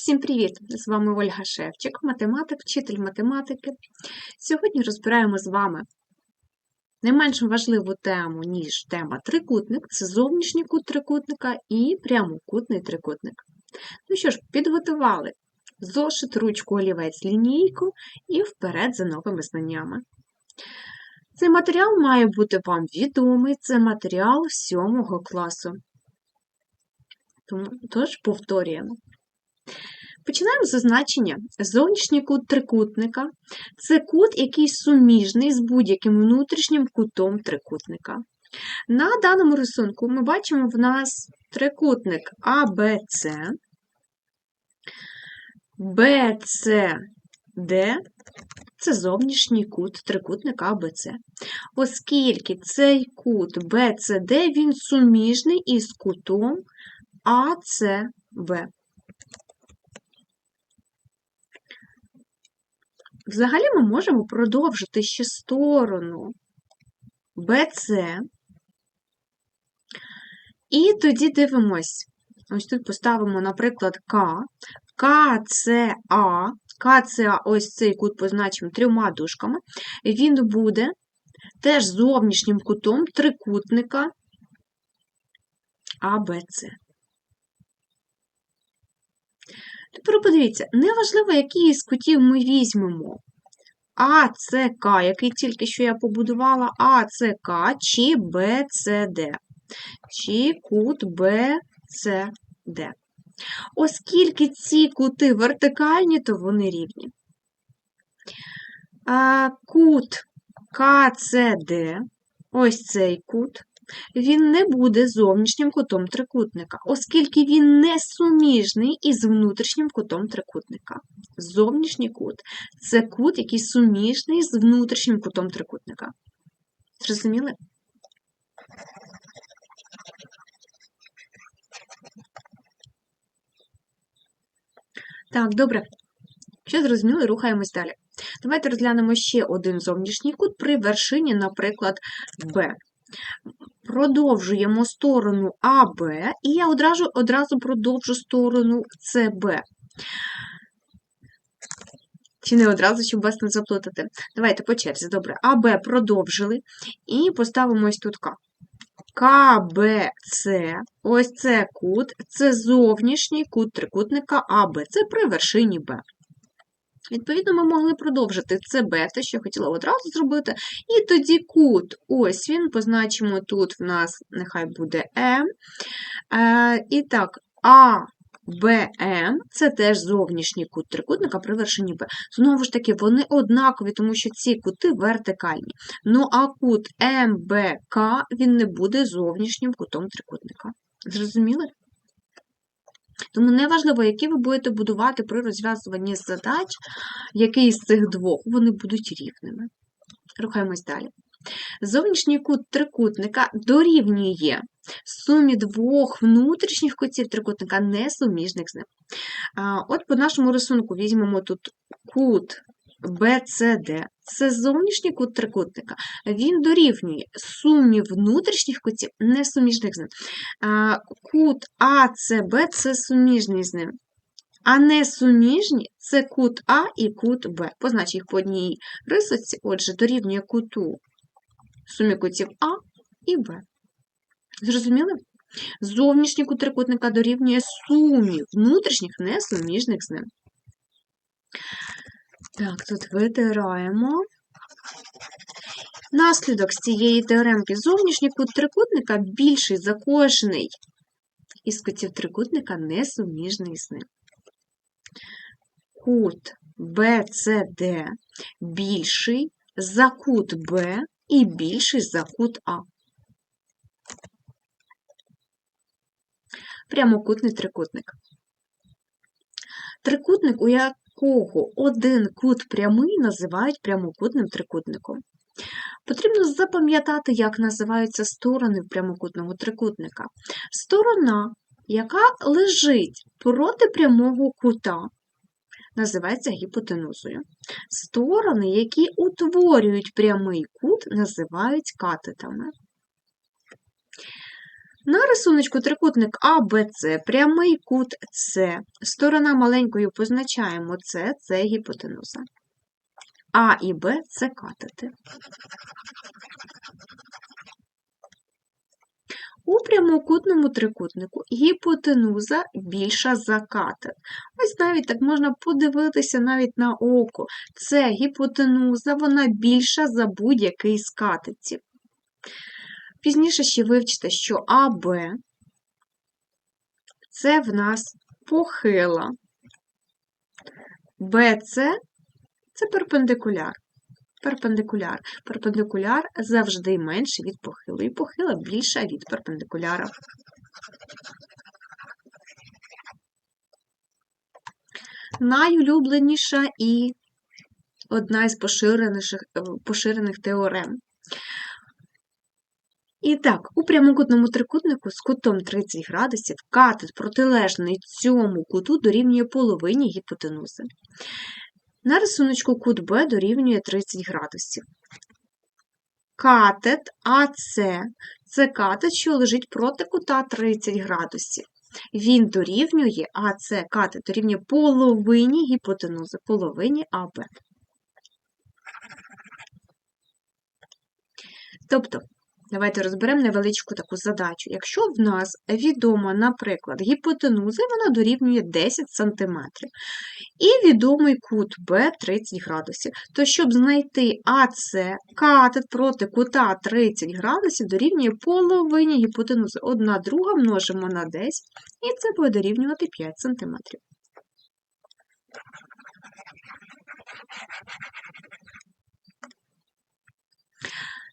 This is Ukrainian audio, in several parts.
Всім привіт! З вами Ольга Шевчик, математик, вчитель математики. Сьогодні розбираємо з вами не менш важливу тему, ніж тема трикутник це зовнішній кут трикутника і прямокутний трикутник. Ну що ж, підготували зошит, ручку, олівець, лінійку і вперед за новими знаннями. Цей матеріал має бути вам відомий, це матеріал 7 класу. Тож повторюємо. Починаємо з означення. Зовнішній кут трикутника це кут, який суміжний з будь-яким внутрішнім кутом трикутника. На даному рисунку ми бачимо в нас трикутник АБЦ, БЦД це зовнішній кут трикутника АБЦ. Оскільки цей кут БЦД він суміжний із кутом АЦБ. Взагалі ми можемо продовжити ще сторону BC. І тоді дивимось. Ось тут поставимо, наприклад, К, КЦА, КЦА, ось цей кут позначимо трьома дужками, він буде теж зовнішнім кутом трикутника АБЦ. Тепер подивіться, неважливо, який із кутів ми візьмемо. АЦК, який тільки що я побудувала, АЦК чи БЦД, чи кут БЦД. Оскільки ці кути вертикальні, то вони рівні. Кут КЦД, ось цей кут, він не буде зовнішнім кутом трикутника, оскільки він не суміжний із внутрішнім кутом трикутника. Зовнішній кут це кут, який суміжний з внутрішнім кутом трикутника. Зрозуміли? Так, добре. Що зрозуміли, рухаємось далі. Давайте розглянемо ще один зовнішній кут при вершині, наприклад, Б продовжуємо сторону АБ, і я одразу одразу продовжу сторону СБ. Чи не одразу, щоб вас не заплутати? Давайте по черзі. Добре. АБ продовжили. І поставимо ось тут К. КБЦ, ось це кут, це зовнішній кут трикутника АБ. Це при вершині Б. Відповідно, ми могли продовжити це бета, що я хотіла одразу зробити. І тоді кут, ось він, позначимо тут в нас, нехай буде М. Е, І так, А. БМ це теж зовнішній кут трикутника при вершині Б. Знову ж таки, вони однакові, тому що ці кути вертикальні. Ну а кут МБК він не буде зовнішнім кутом трикутника. Зрозуміли? Тому неважливо, які ви будете будувати при розв'язуванні задач, який з цих двох, вони будуть рівними. Рухаємось далі. Зовнішній кут трикутника дорівнює сумі двох внутрішніх кутів трикутника, несуміжних з ним. От по нашому рисунку візьмемо тут кут BCD це зовнішній кут трикутника. Він дорівнює сумі внутрішніх кутів, не суміжних з ним. Кут АЦБ це суміжний з ним. А не суміжні це кут А і кут Б. Позначу їх по одній рисоці, отже, дорівнює куту сумі кутів А і Б. Зрозуміли? Зовнішній кут трикутника дорівнює сумі внутрішніх несуміжних з ним. Так, тут витираємо. Наслідок з цієї теоремки зовнішній кут трикутника більший за кожний із кутів трикутника несуміжний з ним. Кут BCD більший за кут Б і більший за кут А. Прямокутний трикутник. Трикутник, у якого один кут прямий називають прямокутним трикутником. Потрібно запам'ятати, як називаються сторони прямокутного трикутника. Сторона, яка лежить проти прямого кута, називається гіпотенузою. Сторони, які утворюють прямий кут, називають катетами. На рисуночку трикутник АБЦ, прямий кут С. Сторона маленькою позначаємо С, це гіпотенуза. А і Б це катети. У прямокутному трикутнику гіпотенуза більша за катет. Ось навіть так можна подивитися навіть на око. Це гіпотенуза, вона більша за будь-який з катетів. Пізніше ще вивчите, що АБ це в нас похила, БЦ це перпендикуляр. Перпендикуляр. Перпендикуляр завжди менший від похилої. Похила більша від перпендикуляра. Найулюбленіша і одна із поширених, поширених теорем. І так, у прямокутному трикутнику з кутом 30 градусів катет протилежний цьому куту дорівнює половині гіпотенузи. На рисуночку кут Б дорівнює 30 градусів. Катет АС це катет, що лежить проти кута 30 градусів. Він дорівнює АС катет дорівнює половині гіпотенузи, половині АБ. Тобто, Давайте розберемо невеличку таку задачу. Якщо в нас відома, наприклад, гіпотенуза, вона дорівнює 10 см, і відомий кут Б 30 градусів, то щоб знайти АС катет проти кута 30 градусів дорівнює половині гіпотенузи. Одна друга множимо на 10, і це буде дорівнювати 5 см.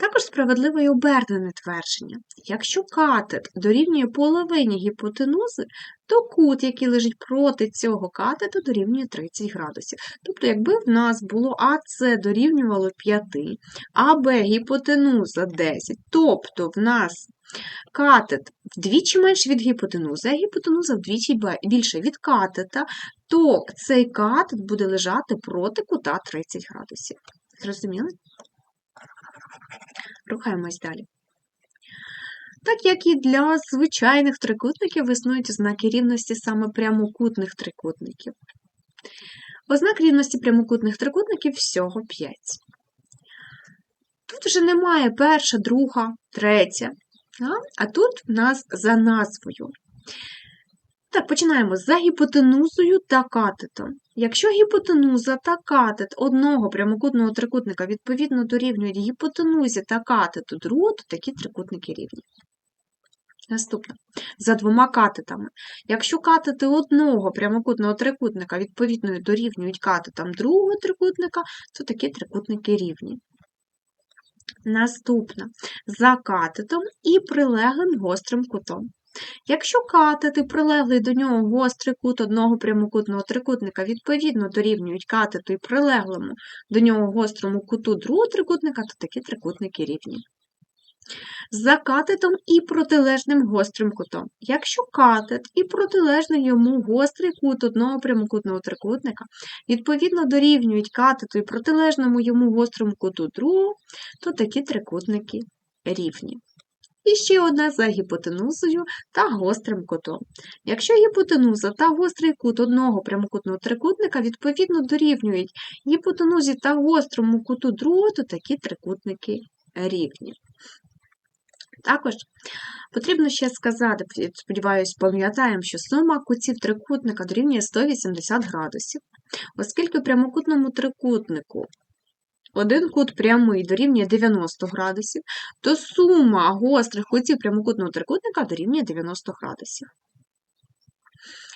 Також справедливе і обернене твердження. Якщо катет дорівнює половині гіпотенузи, то кут, який лежить проти цього катета, дорівнює 30 градусів. Тобто, якби в нас було АС дорівнювало 5, АБ гіпотенуза 10, тобто в нас катет вдвічі менше від гіпотенузи, а гіпотенуза вдвічі більше від катета, то цей катет буде лежати проти кута 30 градусів. Зрозуміли? Рухаємось далі. Так як і для звичайних трикутників існують ознаки рівності саме прямокутних трикутників. Ознак рівності прямокутних трикутників всього 5. Тут вже немає перша, друга, третя, а тут в нас за назвою. Так, починаємо за гіпотенузою та катетом. Якщо гіпотенуза та катет одного прямокутного трикутника відповідно дорівнюють гіпотенузі та катету другого, то такі трикутники рівні. Наступне. За двома катетами. Якщо катети одного прямокутного трикутника відповідно дорівнюють катетам другого трикутника, то такі трикутники рівні. Наступне. За катетом і прилеглим гострим кутом. Якщо катети, прилеглий до нього гострий кут одного прямокутного трикутника, відповідно дорівнюють катету і прилеглому до нього гострому куту другого трикутника, то такі трикутники рівні. За катетом і протилежним гострим кутом. Якщо катет і протилежний йому гострий кут одного прямокутного трикутника, відповідно дорівнюють катету і протилежному йому гострому куту другого, то такі трикутники рівні. І ще одна за гіпотенузою та гострим кутом. Якщо гіпотенуза та гострий кут одного прямокутного трикутника відповідно дорівнюють гіпотенузі та гострому куту другого, то такі трикутники рівні. Також потрібно ще сказати, сподіваюся, пам'ятаємо, що сума кутів трикутника дорівнює 180 градусів, оскільки прямокутному трикутнику один кут прямий дорівнює 90 градусів, то сума гострих кутів прямокутного трикутника дорівнює 90 градусів.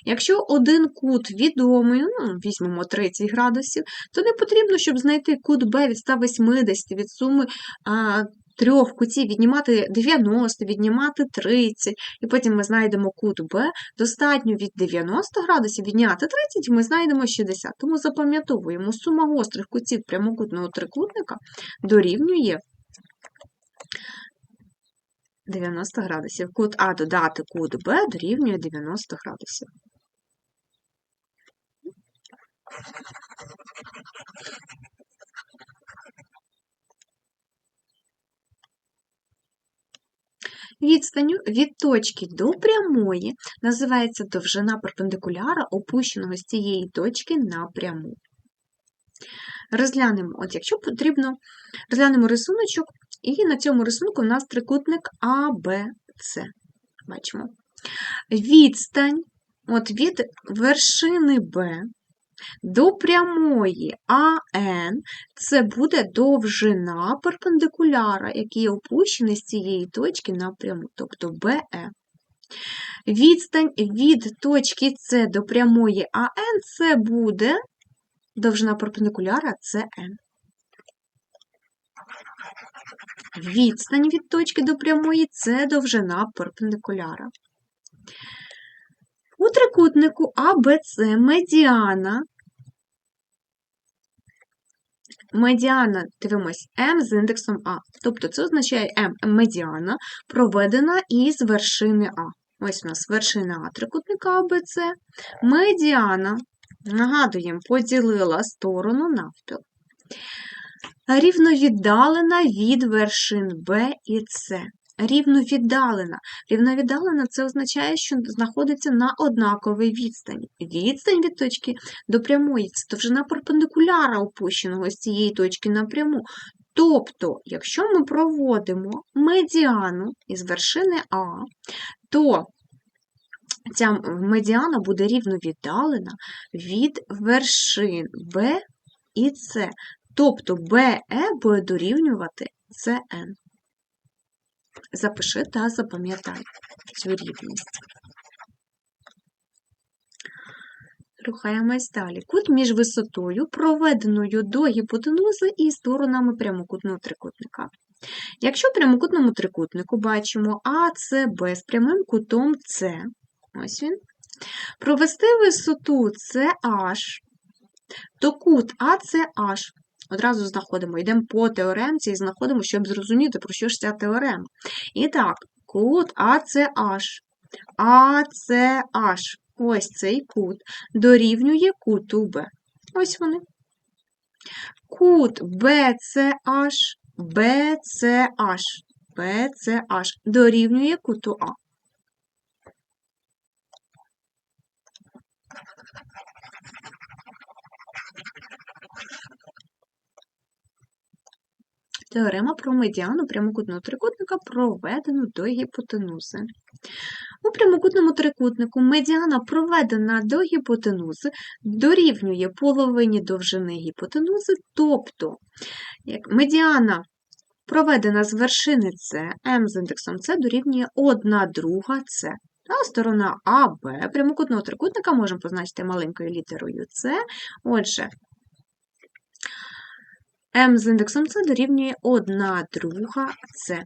Якщо один кут відомий, ну, візьмемо 30 градусів, то не потрібно, щоб знайти кут Б від 180 від суми трьох кутів віднімати 90, віднімати 30, і потім ми знайдемо кут Б, достатньо від 90 градусів відняти 30, і ми знайдемо 60. Тому запам'ятовуємо, сума гострих кутів прямокутного трикутника дорівнює 90 градусів. Кут А додати кут Б дорівнює 90 градусів. Відстанню від точки до прямої називається довжина перпендикуляра, опущеного з цієї точки на пряму. Розглянемо, от якщо потрібно, розглянемо рисуночок, і на цьому рисунку у нас трикутник АБЦ. Бачимо. Відстань от від вершини Б до прямої АН це буде довжина перпендикуляра, який опущений з цієї точки напряму, тобто БЕ. Відстань від точки С до прямої АН це буде довжина перпендикуляра СН. Відстань від точки до прямої це довжина перпендикуляра. У трикутнику АБЦ медіана. Медіана, дивимось, М з індексом А. Тобто це означає М медіана проведена із вершини А. Ось у нас вершина А трикутника АБЦ. Медіана, нагадуємо, поділила сторону навпіл. Рівновіддалена від вершин Б і С рівновіддалена. Рівновіддалена це означає, що знаходиться на однаковій відстані. Відстань від точки до прямої це довжина перпендикуляра опущеного з цієї точки напряму. Тобто, якщо ми проводимо медіану із вершини А, то ця медіана буде рівновіддалена від вершин Б і С. Тобто БЕ буде дорівнювати СН. Запиши та запам'ятай цю рівність. Рухаємось далі. Кут між висотою, проведеною до гіпотенузи і сторонами прямокутного трикутника. Якщо в прямокутному трикутнику бачимо АЦБ з прямим кутом С, ось він, провести висоту CH, то кут ACH Одразу знаходимо, йдемо по теоремці і знаходимо, щоб зрозуміти, про що ж ця теорема. І так, кут ACH. ACH. Ось цей кут дорівнює куту Б. Ось вони. Кут BCH, BCH, BCH дорівнює куту А. Теорема про медіану прямокутного трикутника проведену до гіпотенузи. У прямокутному трикутнику медіана проведена до гіпотенузи дорівнює половині довжини гіпотенузи, тобто як медіана проведена з вершини С, М з індексом С дорівнює 1 друга С. А сторона АБ прямокутного трикутника можемо позначити маленькою літерою С. Отже, М з індексом С дорівнює 1 друга С.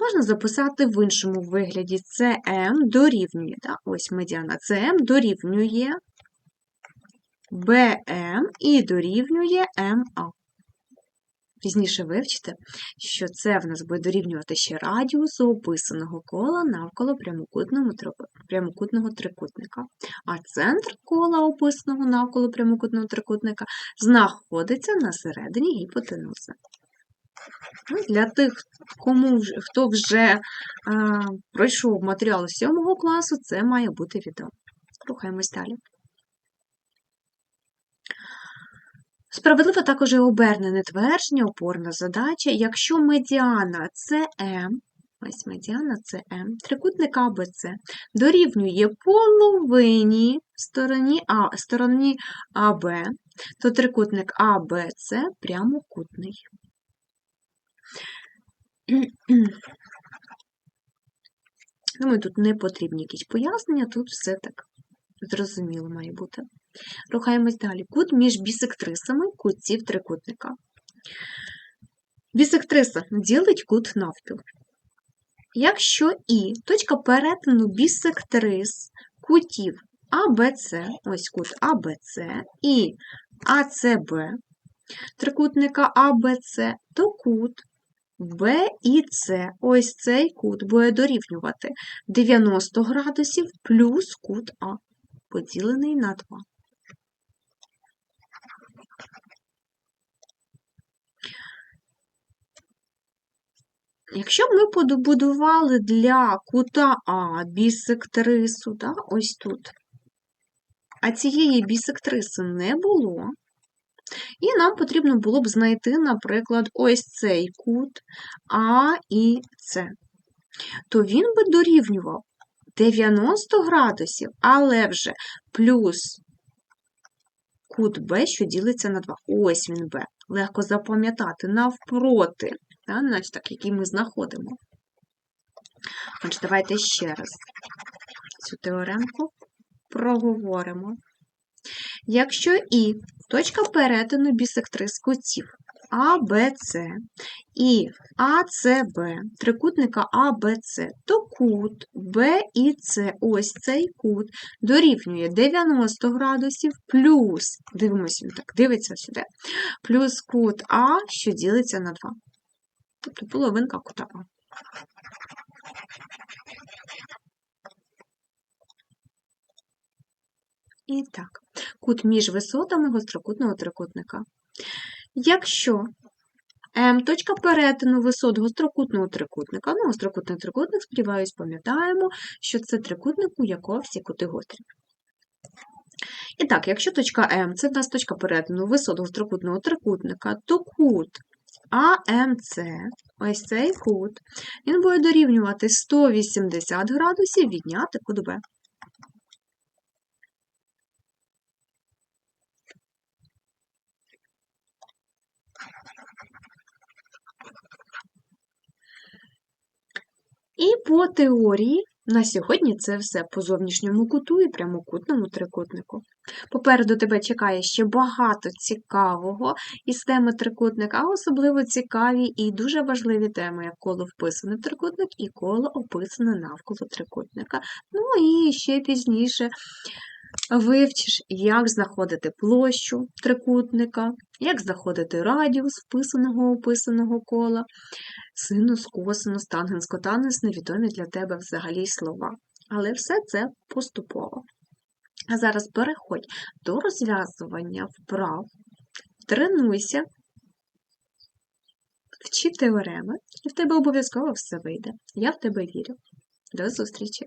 Можна записати в іншому вигляді CM дорівнює, так, ось медіана CM дорівнює BM і дорівнює MA. Пізніше вивчите, що це в нас буде дорівнювати ще радіусу описаного кола навколо прямокутного трикутника. А центр кола, описаного навколо прямокутного трикутника, знаходиться на середині гіпотенузи. Ну, для тих, кому, хто вже а, пройшов матеріал 7 класу, це має бути відомо. Рухаємось далі. Справедливо також і обернене твердження, опорна задача, якщо медіана CM, ось медіана CM, трикутник АБЦ дорівнює половині стороні, а, стороні АБ, то трикутник АБЦ прямокутний. Думаю, тут не потрібні якісь пояснення, тут все так зрозуміло має бути. Рухаємось далі. Кут між бісектрисами кутів трикутника. Бісектриса ділить кут навпіл. Якщо І точка перетину бісектрис кутів АБЦ, ось кут АБЦ і АЦБ трикутника АБЦ, то кут Б і С, ось цей кут буде дорівнювати 90 градусів плюс кут А, поділений на 2. Якщо б ми побудували для кута А бісектрису, да, ось тут, а цієї бісектриси не було, і нам потрібно було б знайти, наприклад, ось цей кут А і С, то він би дорівнював 90 градусів, але вже плюс кут Б, що ділиться на 2. Ось він Б. Легко запам'ятати навпроти, да, значить так, який ми знаходимо. Отже, давайте ще раз цю теоремку проговоримо. Якщо І точка перетину бісектрис кутів А, Б, С і АЦБ, трикутника АБЦ, то кут Б і С, ось цей кут, дорівнює 90 градусів плюс, дивимося, так, дивиться сюди, плюс кут А, що ділиться на 2. Тобто половинка кута. І так, кут між висотами гострокутного трикутника. Якщо М точка перетину висот гострокутного трикутника, ну, гострокутний трикутник, сподіваюсь, пам'ятаємо, що це трикутник, у якого всі кути гострі. І так, якщо точка М це в нас точка перетину висот гострокутного трикутника, то кут АМЦ, ось цей кут, він буде дорівнювати 180 градусів відняти кут Б. І по теорії на сьогодні це все по зовнішньому куту і прямокутному трикутнику. Попереду тебе чекає ще багато цікавого із теми трикутника, а особливо цікаві і дуже важливі теми, як коло вписане в трикутник і коло описане навколо трикутника. Ну і ще пізніше вивчиш, як знаходити площу трикутника, як знаходити радіус вписаного описаного кола, синус, косинус, тангенс, котангенс невідомі для тебе взагалі слова. Але все це поступово. А зараз переходь до розв'язування вправ, тренуйся, вчи теореми, і в тебе обов'язково все вийде. Я в тебе вірю. До зустрічі!